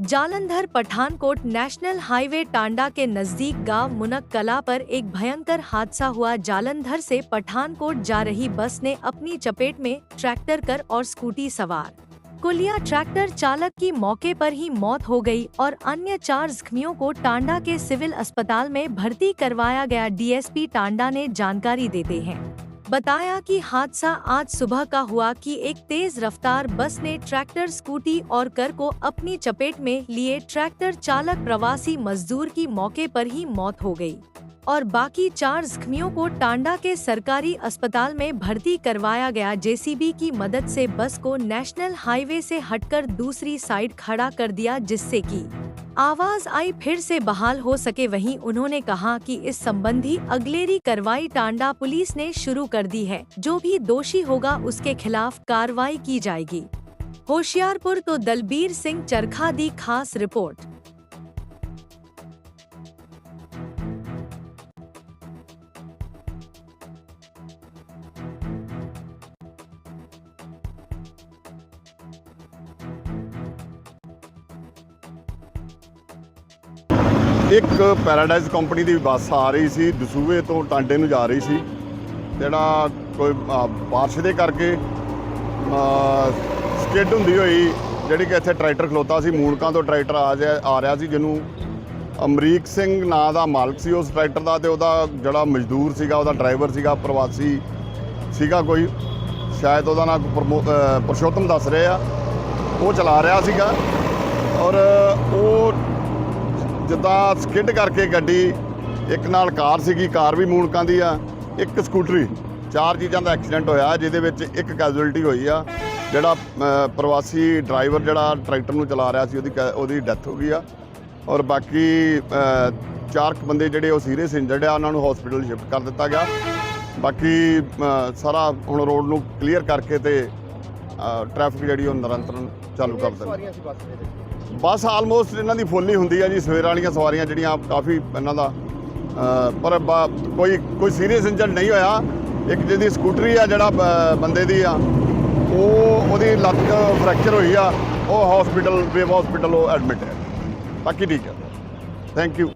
Jalandhar Pathankot national highway Tanda के नज़दीक गाँव मुनक कला पर एक भयंकर हादसा हुआ। जालंधर से पठानकोट जा रही बस ने अपनी चपेट में ट्रैक्टर कर और स्कूटी सवार। कुलिया ट्रैक्टर चालक की मौके पर ही मौत हो गई और अन्य चार जख्मियों को टांडा के सिविल अस्पताल में भर्ती करवाया गया। डीएसपी टांडा ने जानकारी देते हैं। बताया कि हादसा आज सुबह का हुआ कि एक तेज रफ्तार बस ने ट्रैक्टर, स्कूटी और कर को अपनी चपेट में लिए। ट्रैक्टर चालक प्रवासी मजदूर की मौके पर ही मौत हो गई और बाकी चार जख्मियों को टांडा के सरकारी अस्पताल में भर्ती करवाया गया। जेसीबी की मदद से बस को नेशनल हाईवे से हटकर दूसरी साइड खड़ा कर दिया, जिससे कि आवाज़ आई फिर से बहाल हो सके वहीं उन्होंने कहा कि इस संबंधी अगलेरी कार्रवाई टांडा पुलिस ने शुरू कर दी है। जो भी दोषी होगा उसके खिलाफ कार्रवाई की जाएगी। होशियारपुर तो दलबीर सिंह चरखा दी खास रिपोर्ट। ਇੱਕ ਪੈਰਾਡਾਈਜ਼ ਕੰਪਨੀ ਦੀ ਬੱਸ ਆ ਰਹੀ ਸੀ ਦਸੂਹੇ ਤੋਂ ਟਾਂਡੇ ਨੂੰ ਜਾ ਰਹੀ ਸੀ। ਜਿਹੜਾ ਕੋਈ ਬਾਰਿਸ਼ ਦੇ ਕਰਕੇ ਸਕਿੱਡ ਹੁੰਦੀ ਹੋਈ ਜਿਹੜੀ ਕਿ ਇੱਥੇ ਟਰੈਕਟਰ ਖਲੋਤਾ ਸੀ ਮੂਣਕਾਂ ਤੋਂ ਟਰੈਕਟਰ ਆ ਜਾ ਆ ਰਿਹਾ ਸੀ ਜਿਹਨੂੰ ਅਮਰੀਕ ਸਿੰਘ ਨਾਂ ਦਾ ਮਾਲਕ ਸੀ ਉਸ ਟਰੈਕਟਰ ਦਾ ਤੇ ਉਹਦਾ ਜਿਹੜਾ ਮਜ਼ਦੂਰ ਸੀਗਾ ਉਹਦਾ ਡਰਾਈਵਰ ਸੀਗਾ ਪ੍ਰਵਾਸੀ ਸੀਗਾ ਕੋਈ। ਸ਼ਾਇਦ ਉਹਦਾ ਨਾਂ ਪ੍ਰਮੋ- ਅਹ, ਪੁਰਸ਼ੋਤਮ ਦੱਸ ਰਹੇ। ਆ ਉਹ ਚਲਾ ਰਿਹਾ ਸੀਗਾ। ਔਰ ਉਹ ਜਿੱਦਾਂ ਸਕਿੱਡ ਕਰਕੇ ਗੱਡੀ, ਇੱਕ ਨਾਲ ਕਾਰ ਸੀਗੀ, ਕਾਰ ਵੀ ਮੂਣਕਾਂ ਦੀ ਆ, ਇੱਕ ਸਕੂਟਰੀ, ਚਾਰ ਚੀਜ਼ਾਂ ਦਾ ਐਕਸੀਡੈਂਟ ਹੋਇਆ, ਜਿਹਦੇ ਵਿੱਚ ਇੱਕ ਕੈਜੂਅਲਟੀ ਹੋਈ ਆ, ਜਿਹੜਾ ਪ੍ਰਵਾਸੀ ਡਰਾਈਵਰ ਜਿਹੜਾ ਟਰੈਕਟਰ ਨੂੰ ਚਲਾ ਰਿਹਾ ਸੀ, ਉਹਦੀ ਕੈ- ਉਹਦੀ ਡੈਥ ਹੋ ਗਈ ਆ, ਔਰ ਬਾਕੀ ਚਾਰ ਕੁ ਬੰਦੇ ਜਿਹੜੇ ਉਹ ਸੀਰੀਅਸ ਇੰਜਰਡ ਆ, ਉਹਨਾਂ ਨੂੰ ਹਸਪੀਟਲ ਸ਼ਿਫਟ ਕਰ ਦਿੱਤਾ ਗਿਆ, ਬਾਕੀ ਸਾਰਾ ਹੁਣ ਰੋਡ ਨੂੰ ਕਲੀਅਰ ਕਰਕੇ ਤੇ ਟ੍ਰੈਫਿਕ ਜਿਹੜੀ ਉਹ ਨਿਰੰਤਰਨ ਚਾਲੂ ਕਰ ਦੇਣੀ ਬੱਸ ਆਲਮੋਸਟ ਇਹਨਾਂ ਦੀ ਫੁੱਲ ਹੀ ਹੁੰਦੀ ਆ ਜੀ ਸਵੇਰ ਵਾਲੀਆਂ ਸਵਾਰੀਆਂ ਜਿਹੜੀਆਂ ਕਾਫੀ ਇਹਨਾਂ ਦਾ ਪਰ ਕੋਈ ਕੋਈ ਸੀਰੀਅਸ ਇੰਜਰਡ ਨਹੀਂ ਹੋਇਆ। ਇੱਕ ਜਿਹਦੀ ਸਕੂਟਰੀ ਆ ਜਿਹੜਾ ਬੰਦੇ ਦੀ ਆ ਉਹ ਉਹਦੀ ਲੱਤ ਫ੍ਰੈਕਚਰ ਹੋਈ ਆ ਉਹ ਹਸਪੀਟਲ ਵੇਵ ਹਸਪੀਟਲ ਉਹ ਐਡਮਿਟ ਹੈ। ਬਾਕੀ ਠੀਕ ਹੈ। Thank you